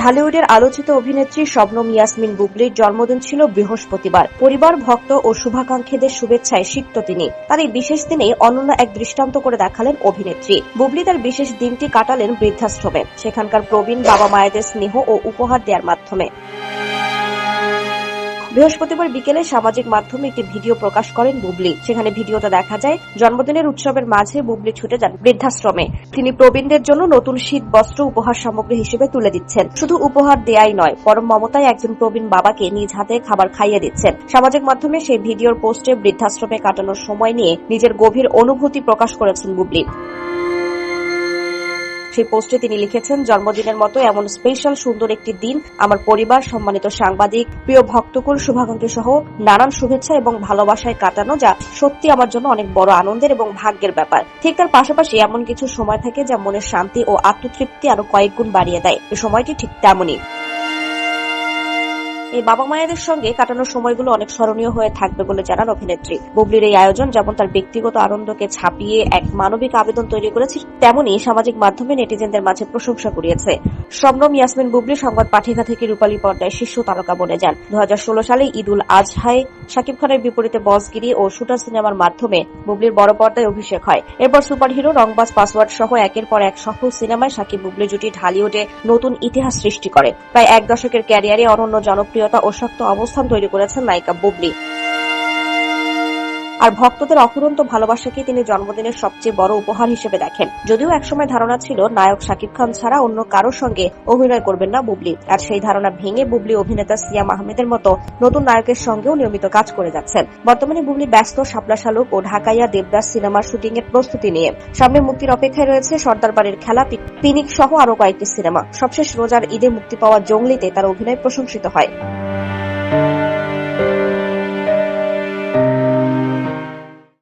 ঢালিউডের আলোচিত অভিনেত্রী শবনম ইয়াসমিন বুবলির জন্মদিন ছিল বৃহস্পতিবার। পরিবার, ভক্ত ও শুভাকাঙ্ক্ষীদের শুভেচ্ছায় সিক্ত তিনি। তার এই বিশেষ দিনে অনন্য এক দৃষ্টান্ত করে দেখালেন অভিনেত্রী। বুবলি তার বিশেষ দিনটি কাটালেন বৃদ্ধাশ্রমে। সেখানকার প্রবীণ বাবা মায়েদের স্নেহ ও উপহার দেওয়ার মাধ্যমে। বৃহস্পতিবার বিকেলে সামাজিক মাধ্যমে একটি ভিডিও প্রকাশ করেন বুবলি। সেখানে ভিডিওতে দেখা যায়, জন্মদিনের উৎসবের মাঝে বুবলি ছুটে যান বৃদ্ধাশ্রমে। তিনি প্রবীণদের জন্য নতুন শীত, বস্ত্র, উপহার সামগ্রী হিসেবে তুলে দিচ্ছেন। শুধু উপহার দেয়াই নয়, পরম মমতায় একজন প্রবীণ বাবাকে নিজ হাতে খাবার খাইয়ে দিচ্ছেন। সামাজিক মাধ্যমে সেই ভিডিওর পোস্টে বৃদ্ধাশ্রমে কাটানোর সময় নিয়ে নিজের গভীর অনুভূতি প্রকাশ করেছেন বুবলি। সেই পোস্টে তিনি লিখেছেন, জন্মদিনের মতো এমন স্পেশাল সুন্দর একটি দিন আমার পরিবার, সম্মানিত সাংবাদিক, প্রিয় ভক্তকুল, শুভাকাঙ্ক্ষী সহ নানান শুভেচ্ছা এবং ভালোবাসায় কাটানো যা সত্যি আমার জন্য অনেক বড় আনন্দের এবং ভাগ্যের ব্যাপার। ঠিক তার পাশাপাশি এমন কিছু সময় থাকে যা মনের শান্তি ও আত্মতৃপ্তি আরও কয়েক গুণ বাড়িয়ে দেয়। এই সময়টি ঠিক তেমনই। এই বাবা মায়েদের সঙ্গে কাটানোর সময়গুলো অনেক স্মরণীয় হয়ে থাকবে বলে জানান অভিনেত্রী। বুবলির এই আয়োজন যেমন তার ব্যক্তিগত আনন্দকে ছাপিয়ে এক মানবিক আবেদন তৈরি করেছে, তেমনি সামাজিক মাধ্যমে নেটিজেনদের মাঝে প্রশংসা কুড়িয়েছে। শবনম ইয়াসমিন বুবলি সংবাদ পাঠিকা থেকে রূপালী পর্দায় শীর্ষ তারকা বনে যান। দু হাজার ষোলো সালে ঈদুল আজহায় শাকিব খানের বিপরীতে বসগিরি ও শুটার সিনেমার মাধ্যমে বুবলির বড় পর্দায় অভিষেক হয়। এরপর সুপারহিরো, রংবাজ, পাসওয়ার্ড সহ একের পর এক সফল সিনেমায় শাকিব বুবলি জুটি ঢালিউডে নতুন ইতিহাস সৃষ্টি করে। প্রায় এক দশকের ক্যারিয়ারে অনন্য জনপ্রিয়তা ও শক্ত অবস্থান তৈরি করেছেন নায়িকা বুবলি। আর ভক্তদের অফুরন্ত ভালোবাসাকে তিনি জন্মদিনের সবচেয়ে বড় উপহার হিসেবে দেখেন। যদিও একসময় ধারণা ছিল, নায়ক শাকিব খান ছাড়া অন্য কারোর সঙ্গে অভিনয় করবেন না বুবলি। আর সেই ধারণা ভেঙে বুবলি অভিনেতা সিয়াম আহমেদের মতো নতুন নায়কের সঙ্গেও নিয়মিত কাজ করে যাচ্ছেন। বর্তমানে বুবলি ব্যস্ত, শাপলা শালুক ও ঢাকাইয়া দেবদাস সিনেমার শুটিং এর প্রস্তুতি নিয়ে। সামনে মুক্তির অপেক্ষায় রয়েছে সর্দার বাড়ির খেলা পিনিক সহ আরও কয়েকটি সিনেমা। সবশেষ রোজার ঈদে মুক্তি পাওয়া জঙ্গলিতে তার অভিনয় প্রশংসিত হয়।